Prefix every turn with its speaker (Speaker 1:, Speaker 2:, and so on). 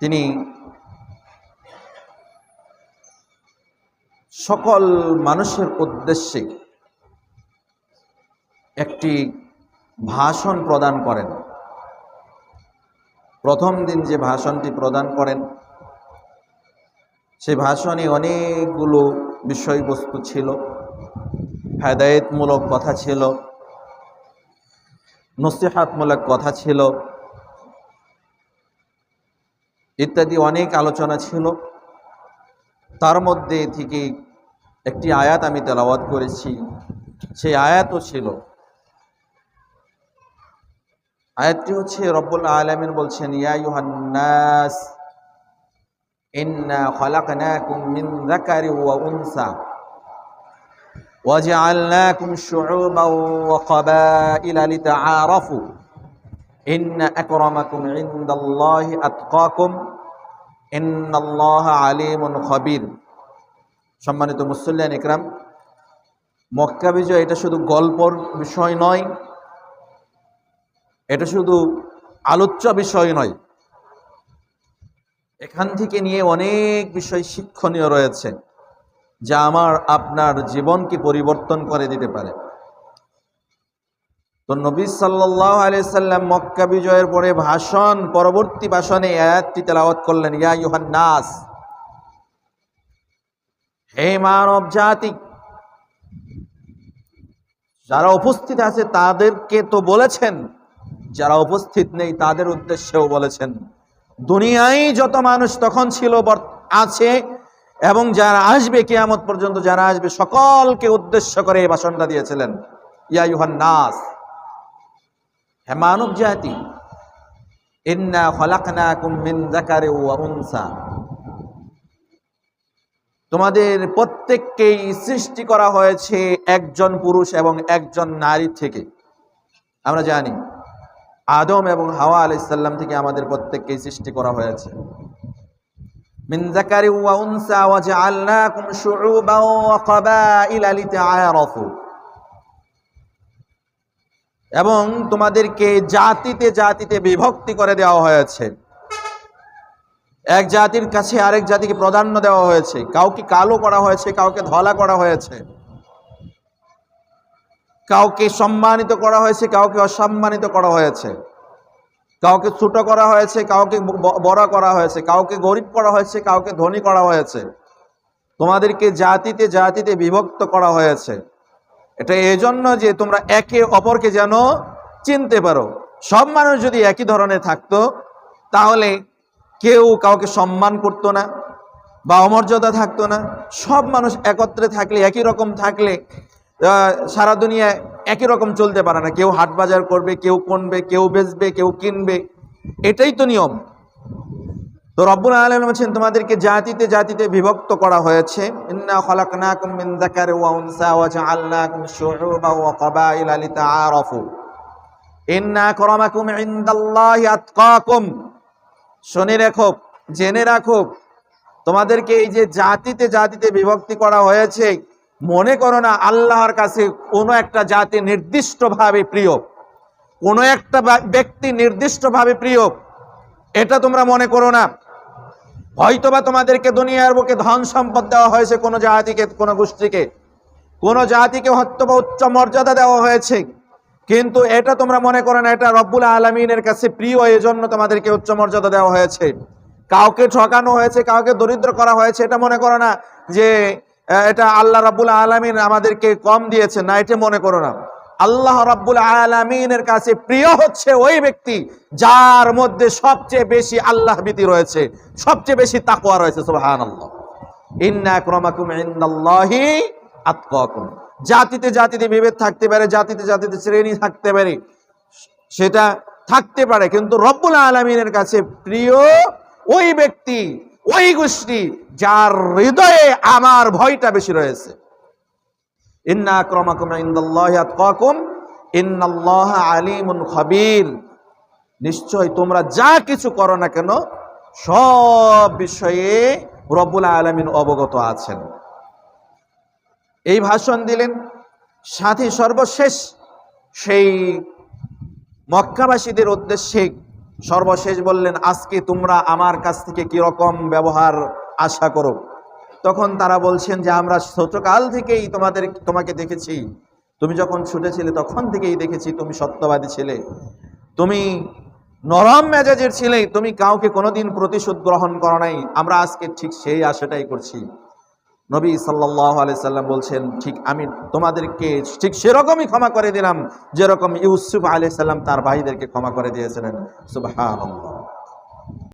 Speaker 1: তিনি সকল মানুষের উদ্দেশ্যে একটি ভাষণ প্রদান করেন। প্রথম দিন যে ভাষণটি প্রদান করেন, সে ভাষণে অনেকগুলো বিষয়বস্তু ছিল, হেদায়েতমূলক কথা ছিল, নসিহাতমূলক কথা ছিল ইত্যাদি অনেক আলোচনা ছিল তার মধ্যে থেকে একটি আয়াত আমি তেলাওয়াত করেছি সেই আয়াতও ছিল আয়াতটি হচ্ছে রব্বুল আলমিন বলছেন ইয়া ইউহান্নাস ইন্না খলাকনাকুম মিন যাকারি ওয়া উনসা وجعلناكم شعوبا وقبائل لتعارفوا ইন্না আকরামাকুম ইনদাল্লাহি আতকাকুম, ইন্নাল্লাহ আলিমুন খবির। সম্মানিত মুসল্লিয়ান ইকরাম, মক্কা বিজয় এটা শুধু গল্পর বিষয় নয়, এটা শুধু আলোচ্য বিষয় নয়। এখান থেকে নিয়ে অনেক বিষয় শিক্ষণীয় রয়েছে, যা আমার আপনার জীবনকে পরিবর্তন করে দিতে পারে। তো নবী সাল্লাহ আলিয়াল্লাম মক্কা বিজয়ের পরে ভাষণ, পরবর্তী ভাষণে আয়াতটি তেলাওয়াত করলেন, ইয়া ইউহান নাস, হে মানব জাতি, যারা উপস্থিত আছে তাদেরকে তো বলেছেন, যারা উপস্থিত নেই তাদের উদ্দেশ্যেও বলেছেন। দুনিয়ায় যত মানুষ তখন ছিল আছে, এবং যারা আসবে কেয়ামত পর্যন্ত, যারা আসবে, সকলকে উদ্দেশ্য করে এই ভাষণটা দিয়েছিলেন। ইয়া ইউহান নাস হ্যাঁ মানব জাতি। তোমাদের প্রত্যেককেই সৃষ্টি করা হয়েছে একজন পুরুষ এবং একজন নারী থেকে। আমরা জানি, আদম এবং হাওয়া আলাইসাল্লাম থেকে আমাদের প্রত্যেককেই সৃষ্টি করা হয়েছে। মিনজাকারি ওয়া উনসা ওয়া জাআলনাকুম শুউবা ওয়া ক্বাবাইলা লিতাআরাফু। এবং তোমাদেরকে জাতিতে জাতিতে বিভক্তি করে দেওয়া হয়েছে। এক জাতির কাছে আরেক জাতিকে প্রাধান্য দেওয়া হয়েছে। কাউকে কালো করা হয়েছে, কাউকে ধলা করা হয়েছে। কাউকে সম্মানিত করা হয়েছে, কাউকে অসম্মানিত করা হয়েছে। কাউকে ছোট করা হয়েছে, কাউকে বড় করা হয়েছে। কাউকে গরিব করা হয়েছে, কাউকে ধনী করা হয়েছে। তোমাদেরকে জাতিতে জাতিতে বিভক্ত করা হয়েছে। এটা এজন্য যে তোমরা একে অপরকে যেন চিনতে পারো। সব মানুষ যদি একই ধরনের থাকতো, তাহলে কেউ কাউকে সম্মান করতো না বা অমর্যাদা থাকতো না। সব মানুষ একত্রে থাকলে, একই রকম থাকলে সারা দুনিয়ায় একই রকম চলতে পারে না। কেউ হাট বাজার করবে, কেউ কনবে, কেউ বেচবে, কেউ কিনবে। এটাই তো নিয়ম। তো রব্বুল আলম বলছেন, তোমাদেরকে জাতিতে জাতিতে বিভক্ত করা হয়েছে। ইন্না খলাকনাকুম শুনে রাখো, জেনে রাখো, তোমাদেরকে এই যে জাতিতে জাতিতে বিভক্তি করা হয়েছে, মনে করো না আল্লাহর কাছে কোনো একটা জাতি নির্দিষ্টভাবে প্রিয়, কোনো একটা ব্যক্তি নির্দিষ্টভাবে প্রিয়, এটা তোমরা মনে করো না। হয়তোবা তোমাদেরকে দুনিয়ার বুকে ধন সম্পদ দেওয়া হয়েছে কোনো জাতিকে, কোনো গোষ্ঠীকে। কোনো জাতিকে হত্যবা উচ্চ মর্যাদা দেওয়া হয়েছে। কিন্তু এটা তোমরা মনে করো না, এটা রব্বুল আলমিনের কাছে প্রিয় এই জন্য তোমাদেরকে উচ্চ মর্যাদা দেওয়া হয়েছে। কাউকে ঠকানো হয়েছে, কাউকে দরিদ্র করা হয়েছে, এটা মনে করো না যে এটা আল্লাহ রাব্বুল আলমিন আমাদেরকে কম দিয়েছে না, এটা মনে করো না। আল্লাহ রাব্বুল আলমিনের কাছে প্রিয় হচ্ছে ওই ব্যক্তি যার মধ্যে সবচেয়ে বেশি আল্লাহ ভীতি রয়েছে, সবচেয়ে বেশি তাকওয়া রয়েছে সুবহান আল্লাহ ইন্না ক্রমাকুম ইন্দাল্লাহি আতকাকুম। জাতিতে জাতিতে বিভেদ থাকতে পারে, জাতিতে জাতিতে শ্রেণি থাকতে পারে, সেটা থাকতে পারে, কিন্তু রব্বুল আলমিনের কাছে প্রিয় ওই ব্যক্তি, ওই গোষ্ঠী যার হৃদয়ে আমার ভয়টা বেশি রয়েছে। ইন্না ক্রমাকুম ইন্দাল্লাহি আতকাকুম, ইন্নাল্লাহ আলিমুন খবির। নিশ্চয় তোমরা যা কিছু করো না কেন, সব বিষয়ে রব্বুল আলমিন অবগত আছেন। এই ভাষণ দিলেন সাথে সর্বশেষ, সেই মক্কাবাসীদের উদ্দেশ্যে সর্বশেষ বললেন, আজকে তোমরা আমার কাছ থেকে কীরকম ব্যবহার আশা করো? তখন তারা বলছেন যে, আমরা ছোটকাল থেকেই তোমাদের, তোমাকে দেখেছি। তুমি যখন ছুটেছিলে তখন থেকেই দেখেছি তুমি সত্যবাদী ছিলে। তুমি নরম মেজাজের ছিলে। তুমি কাউকে কোনোদিন প্রতিশোধ গ্রহণ করো নাই। আমরা আজকে ঠিক সেই আশাটাই করছি। নবী সাল্লাহ আলি সাল্লাম বলছেন, ঠিক আমি তোমাদেরকে ঠিক সেরকমই ক্ষমা করে দিলাম যেরকম ইউসুফ আলি সাল্লাম তার ভাইদেরকে ক্ষমা করে দিয়েছিলেন। সুবাহ